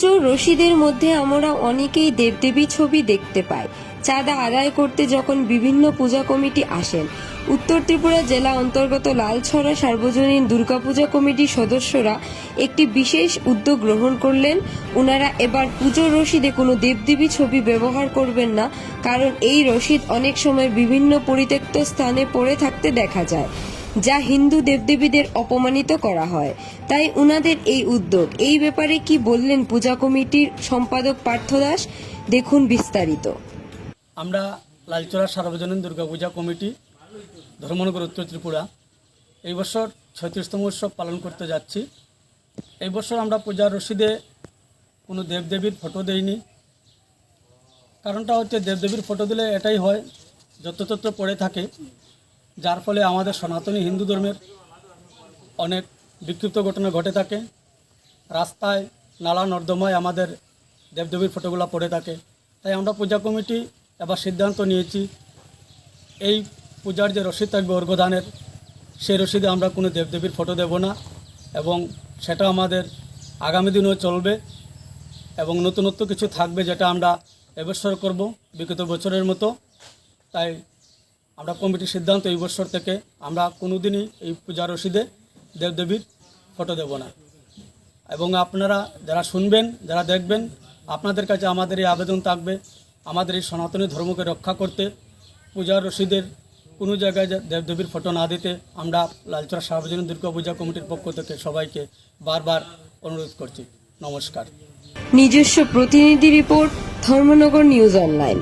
পুজোর রশিদের মধ্যে আমরা অনেকেই দেবদেবী ছবি দেখতে পাই। চাঁদা আদায় করতে যখন বিভিন্ন পূজা কমিটি আসেন, উত্তর ত্রিপুরা জেলা অন্তর্গত লালছড়া সার্বজনীন দুর্গাপূজা কমিটির সদস্যরা একটি বিশেষ উদ্যোগ গ্রহণ করলেন। ওনারা এবার পুজোর রশিদে কোনো দেবদেবী ছবি ব্যবহার করবেন না, কারণ এই রশিদ অনেক সময় বিভিন্ন পরিত্যক্ত স্থানে পড়ে থাকতে দেখা যায়। যা হিন্দু দেবদেবীদের অপমানিত করা হয়। তাই উনাদের এই উদ্যোগ। এই ব্যাপারে কি বললেন পূজা কমিটির সম্পাদক পার্থ দাস? দেখুন বিস্তারিত। আমরা লালচড়া সার্বজনীন দুর্গাপূজা কমিটি, ধর্মনগর উত্তর ত্রিপুরা, এই বছর ছয়ত্রিশতম উৎসব পালন করতে যাচ্ছি। এই বছর আমরা পূজার রসিদে কোনো দেবদেবীর ফটো দেইনি। কারণটা হচ্ছে দেবদেবীর ফটো দিলে এটাই হয়, যত্রতত্র পড়ে থাকে। যার ফলে আমাদের সনাতনী হিন্দু ধর্মের অনেক বিক্ষিপ্ত ঘটনা ঘটে থাকে। রাস্তায় নালা নর্দমায় আমাদের দেবদেবীর ফটোগুলো পড়ে থাকে। তাই আমরা পূজা কমিটি এবার সিদ্ধান্ত নিয়েছি, এই পূজার যে রসিদ থাকবে অর্ঘদানের সেই রসিদে আমরা কোনো দেবদেবীর ফটো দেব না এবং সেটা আমাদের আগামী দিনেও চলবে এবং নতুনত্ব কিছু থাকবে যেটা আমরা এবছর করব বিগত বছরের মতো। তাই আমরা কমিটির সিদ্ধান্ত এই বছর থেকে আমরা কোনোদিনই এই পূজা রসিদে দেবদেবীর ফটো দেব না। এবং আপনারা যারা শুনবেন, যারা দেখবেন, আপনাদের কাছে আমাদের এই আবেদন থাকবে, আমাদের এই সনাতনী ধর্মকে রক্ষা করতে পূজার রসিদের কোনো জায়গায় দেবদেবীর ফটো না দিতে আমরা লালচড়া সার্বজনীন দুর্গা পূজা কমিটির পক্ষ থেকে সবাইকে বারবার অনুরোধ করছি। নমস্কার। নিজস্ব প্রতিনিধি রিপোর্ট, ধর্মনগর নিউজ অনলাইন।